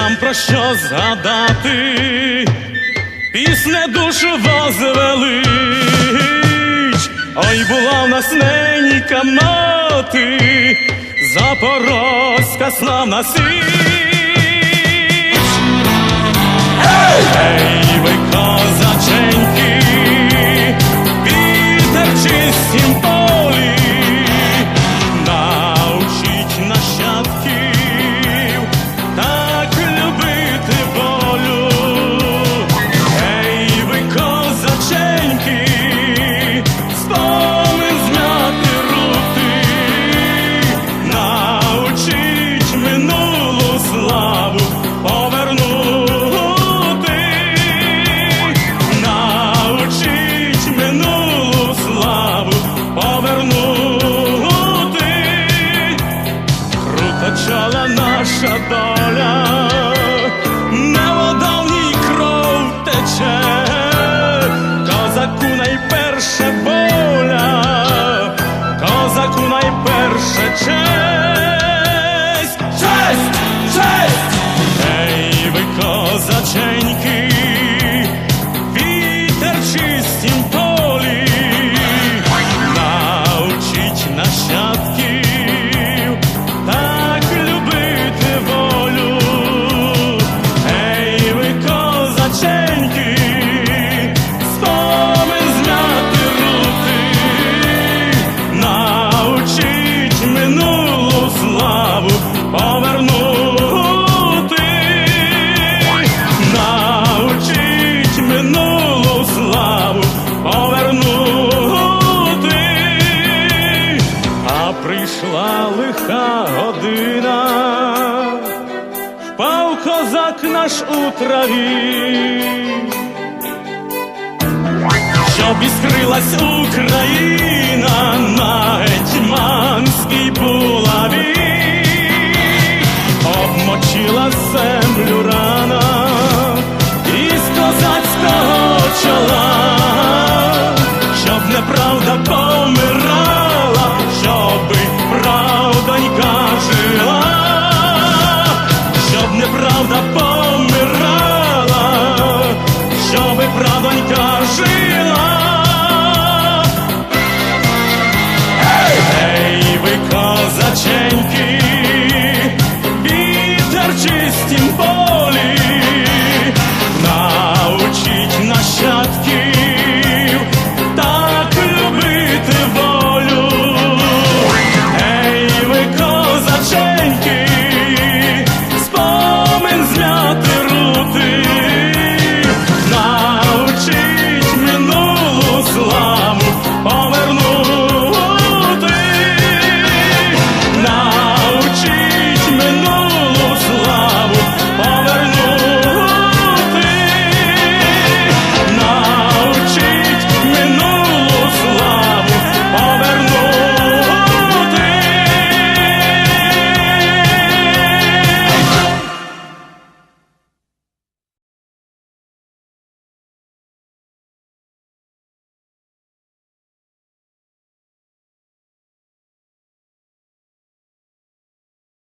нам про що згадати, пісне душу возвелич, ой була в нас ненька мати, запорозька славна січ. Ей, козаченьки, вітер чистім полі, научіть нащадків козак наш у траві, щоб іскрилась Україна на гетьманській булаві, обмочила землю рана із козацького чола, щоб неправда помилувала. 劲风